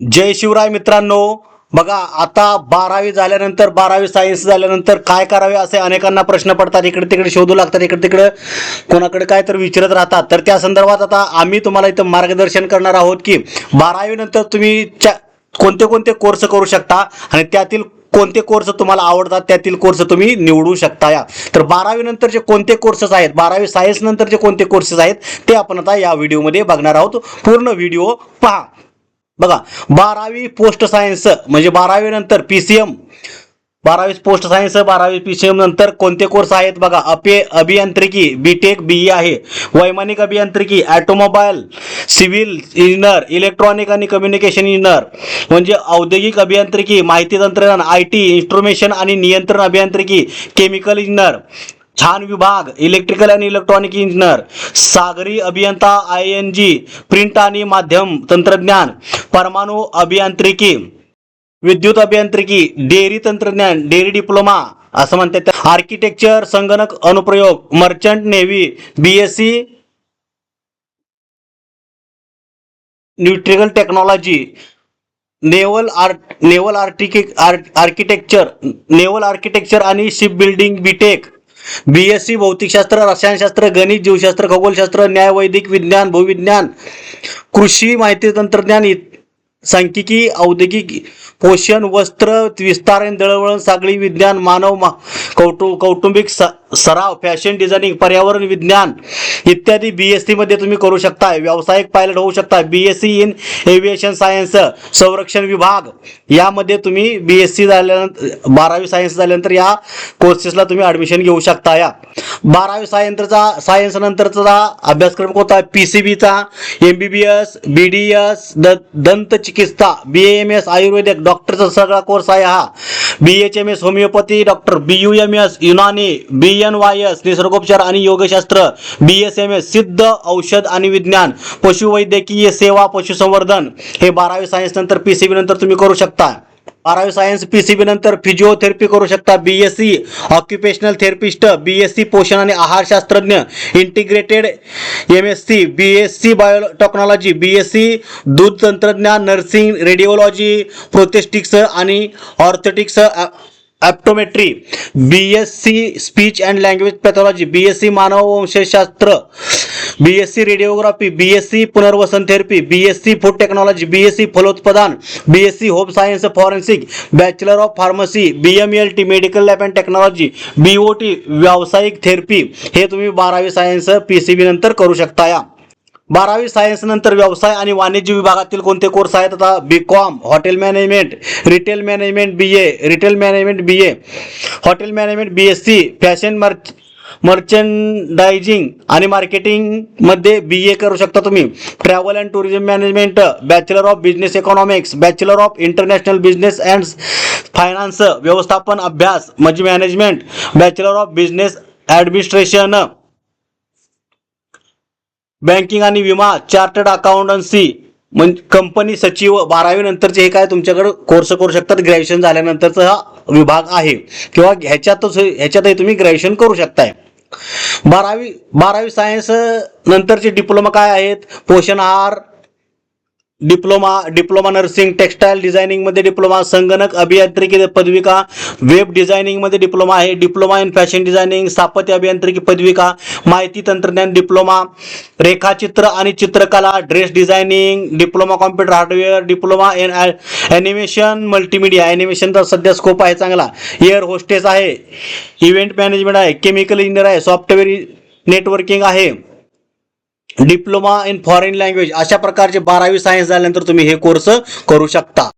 जय शिवराय मित्रांनो बघा आता बारावी झाल्यानंतर बारावी सायन्स झाल्यानंतर काय करावे असे अनेकांना प्रश्न पडतात. इकडे तिकडे शोधू लागतात इकडे तिकडे कोणाकडे काय तर विचारत राहतात. तर त्या संदर्भात आता आम्ही तुम्हाला इथं मार्गदर्शन करणार आहोत की बारावी नंतर तुम्ही च्या- कोणते कोणते कोर्स करू शकता आणि त्यातील कोणते कोर्स तुम्हाला आवडतात त्यातील कोर्स तुम्ही निवडू शकता या. तर बारावी नंतरचे कोणते कोर्सेस आहेत बारावी सायन्स नंतरचे कोणते कोर्सेस आहेत ते आपण आता या व्हिडिओमध्ये बघणार आहोत. पूर्ण व्हिडिओ पहा. बघा बारावी पोस्ट सायन्स म्हणजे बारावी नंतर पी सी एम बारावी पोस्ट सायन्स बारावी पी सी एम नंतर कोणते कोर्स आहेत बघा? अपे अभियांत्रिकी बी टेक बी ई आहे. वैमानिक अभियांत्रिकी ॲटोमोबाईल सिव्हिल इंजिनियर इलेक्ट्रॉनिक आणि कम्युनिकेशन इंजिनियर म्हणजे औद्योगिक अभियांत्रिकी माहिती तंत्रज्ञान आय टी इन्स्ट्रुमेशन आणि नियंत्रण अभियांत्रिकी केमिकल इंजिनियर छान विभाग इलेक्ट्रिकल आणि इलेक्ट्रॉनिक इंजिनियर सागरी अभियंता आय एन जी प्रिंट आणि माध्यम तंत्रज्ञान परमाणू अभियांत्रिकी विद्युत अभियांत्रिकी डेअरी तंत्रज्ञान डेअरी डिप्लोमा असं म्हणतात आर्किटेक्चर संगणक अनुप्रयोग merchant navy B S C nautical technology naval art naval आर्टिके architecture naval architecture आणि ship building B Tech B S C भौतिकशास्त्र रसायनशास्त्र गणित जीवशास्त्र खगोलशास्त्र न्याय वैदिक विज्ञान भूविज्ञान कृषी माहिती तंत्रज्ञान सांख्यिकी औद्योगिक पोषण वस्त्र विस्तारण दळवळण सागळी विज्ञान मानव मा कौटु कौटुंबिक स सराव फॅशन डिझायनिंग पर्यावरण विज्ञान इत्यादी बी एसमध्ये तुम्ही करू शकता व्यावसायिक पायलट होऊ शकता B S C in aviation science संरक्षण विभाग. यामध्ये तुम्ही बी एस सी झाल्यानंतर बारावी सायन्स झाल्यानंतर या कोर्सेसला तुम्ही ॲडमिशन घेऊ शकता या बारावी सायन्सचा सायन्स नंतरचा अभ्यासक्रम कोणता? पी सी बीचा M B B S B D S the दंत चिकित्सा बी एम एस आयुर्वेदिक डॉक्टरचा सगळा कोर्स आहे हा. B H M S homeopathy doctor B U M S Unani B N Y S निसर्गोपचार आणि योगशास्त्र बी एस एम एस सिद्ध औषध आणि विज्ञान पशुवैद्यकीय सेवा पशुसंवर्धन. हे बारावी सायन्स नंतर पी सी बी नंतर तुम्ही करू शकता. बारावी सायन्स पी सी बी नंतर फिजिओथेरपी करू शकता B S C occupational therapist B S C पोषण आणि आहारशास्त्रज्ञ integrated M S C B S C biotechnology B S C दूध तंत्रज्ञान नर्सिंग रेडिओलॉजी प्रोथेस्टिक्स आणि orthotics optometry B S C speech and language pathology B S C मानववंशशास्त्र B S C radiography B S C पुनर्वसन therapy B S C food technology B S C फलोत्पादन B S C home science forensic bachelor of pharmacy B M L T medical lab and technology B O T व्यावसायिक therapy हे तुम्ही बारावी science P C B नंतर करू शकता या बारावी सायन्स नंतर व्यवसाय आणि वाणिज्य विभागातील कोणते कोर्स आहेत? आता B Com hotel management retail management B A retail management B A hotel management B S C fashion merch merchandising आणि मार्केटिंगमध्ये बी ए करू शकता तुम्ही. Travel and tourism management bachelor of business economics bachelor of international business and finance व्यवस्थापन अभ्यास म्हणजे management bachelor of business administration banking आणि विमा चार्टर्ड अकाउंटन्सी म्हणजे कंपनी सचिव बारावी नंतरचे हे काय तुमच्याकडे कोर्स करू शकतात? ग्रॅज्युएशन झाल्यानंतरचा हा विभाग आहे. किंवा ह्याच्यातच ह्याच्यातही तुम्ही ग्रॅज्युएशन करू शकताय. बारावी बारावी सायन्स नंतरचे डिप्लोमा काय आहेत? पोषण आहार डिप्लोमा डिप्लोमा नर्सिंग टेक्स्टाईल डिझायनिंगमध्ये डिप्लोमा संगणक अभियांत्रिकी पदविका वेब डिझायनिंगमध्ये डिप्लोमा आहे. डिप्लोमा इन फॅशन डिझायनिंग स्थापत्य अभियांत्रिकी पदविका माहिती तंत्रज्ञान डिप्लोमा रेखाचित्र आणि चित्रकला dress designing diploma computer hardware diploma in animation multimedia. ॲनिमेशनचा सध्या स्कोप आहे चांगला. एअर होस्टेस आहे. इव्हेंट मॅनेजमेंट आहे. केमिकल इंजिनियर आहे. सॉफ्टवेअर नेटवर्किंग आहे. डिप्लोमा इन फॉरेन लँग्वेज अशा प्रकारचे बारावी सायन्स झाल्यानंतर तुम्ही हे कोर्स करू शकता.